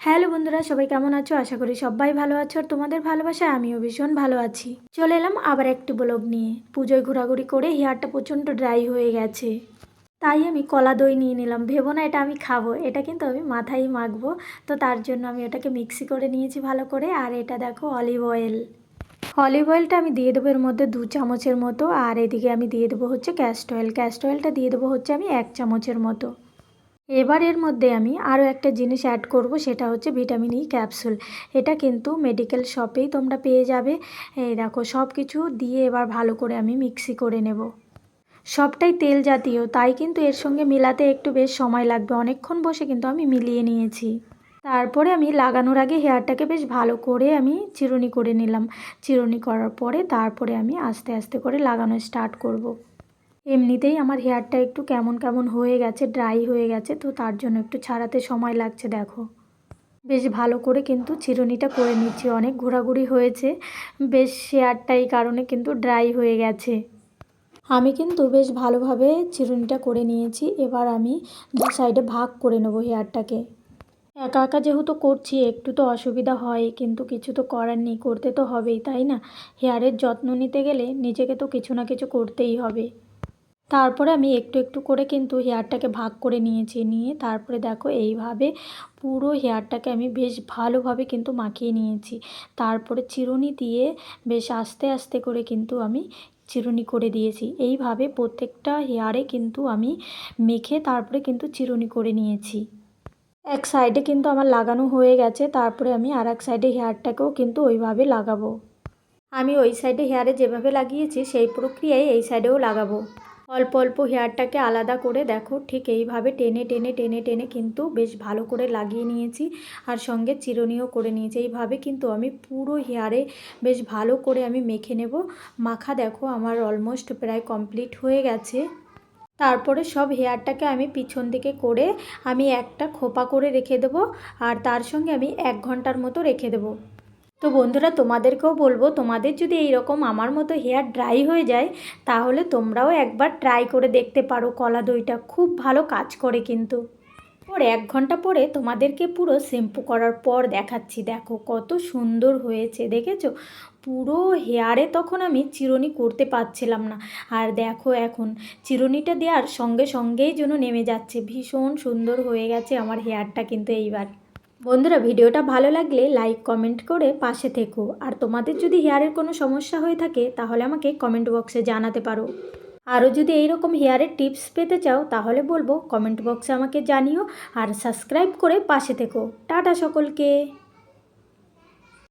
Hello বন্ধুরা, সবাই কেমন আছো? আশা করি সবাই ভালো আছো আর তোমাদের ভালোবাসায় আমিও ভীষণ ভালো আছি। চলে এলাম আবার একটি ব্লগ নিয়ে। পুজোয় ঘোরাঘুরি করে হেয়ারটা প্রচণ্ড ড্রাই হয়ে গেছে। তাই আমি কলা দই নিয়ে নিলাম। ভেবো না, এটা আমি খাব। এটা কিন্তু আমি মাথায় মাখবো। তো তার জন্য আমি ওটাকে মিক্সি করে নিয়েছি ভালো করে। আর এটা দেখো অলিভ অয়েল অলিভ অয়েলটা আমি দিয়ে দেবো এর মধ্যে দু চামচের মতো। আর এদিকে আমি দিয়ে দেবো হচ্ছে ক্যাস্ট অয়েল ক্যাস্ট অয়েলটা দিয়ে দেবো হচ্ছে আমি এক চামচের মতো। এবার এর মধ্যে আমি আরও একটা জিনিস অ্যাড করব, সেটা হচ্ছে ভিটামিন ই ক্যাপসুল এটা কিন্তু মেডিকেল শপেই তোমরা পেয়ে যাবে। এই দেখো সব কিছু দিয়ে এবার ভালো করে আমি মিক্সি করে নেব। সবটাই তেল জাতীয়, তাই কিন্তু এর সঙ্গে মেলাতে একটু বেশ সময় লাগবে। অনেকক্ষণ বসে কিন্তু আমি মিলিয়ে নিয়েছি। তারপরে আমি লাগানোর আগে হেয়ারটাকে বেশ ভালো করে আমি চিরুনি করে নিলাম। চিরুনি করার পরে তারপরে আমি আস্তে আস্তে করে লাগানো স্টার্ট করব। এমনিতেই আমার হেয়ারটা একটু কেমন কেমন হয়ে গেছে ড্রাই হয়ে গেছে, তো তার জন্য একটু ছাড়াতে সময় লাগছে, দেখো। বেশ ভালো করে কিন্তু চিরুনিটা করে নিচ্ছি, অনেক ঘোরাঘুরি হয়েছে, বেশ হেয়ারটা এই কারণে কিন্তু ড্রাই হয়ে গেছে। আমি কিন্তু বেশ ভালোভাবে চিরুনিটা করে নিয়েছি, এবার আমি দু সাইডে ভাগ করে নেব হেয়ারটাকে একা একা যেহেতু করছি, একটু তো অসুবিধা হয়, কিন্তু কিছু তো করার নেই, করতে তো হবেই, তাই না? হেয়ারের যত্ন নিতে গেলে নিজেকে তো কিছু না কিছু করতেই হবে। তারপরে আমি একটু একটু করে কিন্তু হেয়ারটাকে ভাগ করে নিয়েছি, নিয়ে তারপরে দেখো এইভাবে পুরো হেয়ারটাকে আমি বেশ ভালোভাবে কিন্তু মাখিয়ে নিয়েছি। তারপরে চিরুনি দিয়ে বেশ আস্তে আস্তে করে কিন্তু আমি চিরুনি করে দিয়েছি। এইভাবে প্রত্যেকটা হেয়ারে কিন্তু আমি মেখে তারপরে কিন্তু চিরুনি করে নিয়েছি। এক সাইডে কিন্তু আমার লাগানো হয়ে গেছে, তারপরে আমি আর এক সাইডে হেয়ারটাকেও কিন্তু ওইভাবে লাগাবো। আমি ওই সাইডে হেয়ারে যেভাবে লাগিয়েছি, সেই প্রক্রিয়ায় এই সাইডেও লাগাবো। অল্প অল্প হেয়ারটাকে আলাদা করে দেখো, ঠিক এইভাবে টেনে টেনে টেনে টেনে কিন্তু বেশ ভালো করে লাগিয়ে নিয়েছি আর সঙ্গে চিরুনিও করে নিয়েছি। এইভাবে কিন্তু আমি পুরো হেয়ারে বেশ ভালো করে আমি মেখে নেব। মাখা দেখো আমার অলমোস্ট প্রায় কমপ্লিট হয়ে গেছে। তারপরে সব হেয়ারটাকে আমি পিছন দিকে করে আমি একটা খোপা করে রেখে দেবো আর তার সঙ্গে আমি এক ঘণ্টার মতো রেখে দেবো। তো বন্ধুরা, তোমাদেরকেও বলব, তোমাদের যদি এই রকম আমার মতো হেয়ার ড্রাই হয়ে যায়, তাহলে তোমরাও একবার ট্রাই করে দেখতে পারো, কলা দইটা খুব ভালো কাজ করে কিন্তু। পর এক ঘণ্টা পরে তোমাদেরকে পুরো শ্যাম্পু করার পর দেখাচ্ছি, দেখো কত সুন্দর হয়েছে, দেখেছ? পুরো হেয়ারে তখন আমি চিরুনি করতে পারছিলাম না। আর দেখো এখন, চিরুনিটা দেওয়ার সঙ্গে সঙ্গেই যেন নেমে যাচ্ছে, ভীষণ সুন্দর হয়ে গেছে আমার হেয়ারটা কিন্তু এইবার। বন্ধুরা, ভিডিওটা ভালো লাগলে লাইক কমেন্ট করে পাশে থেকো। আর তোমাদের যদি হেয়ারের কোনো সমস্যা হয়ে থাকে, তাহলে আমাকে কমেন্ট বক্সে জানাতে পারো। আরও যদি এইরকম হেয়ারের টিপস পেতে চাও, তাহলে বলব কমেন্ট বক্সে আমাকে জানিও আর সাবস্ক্রাইব করে পাশে থেকো। টাটা সকলকে।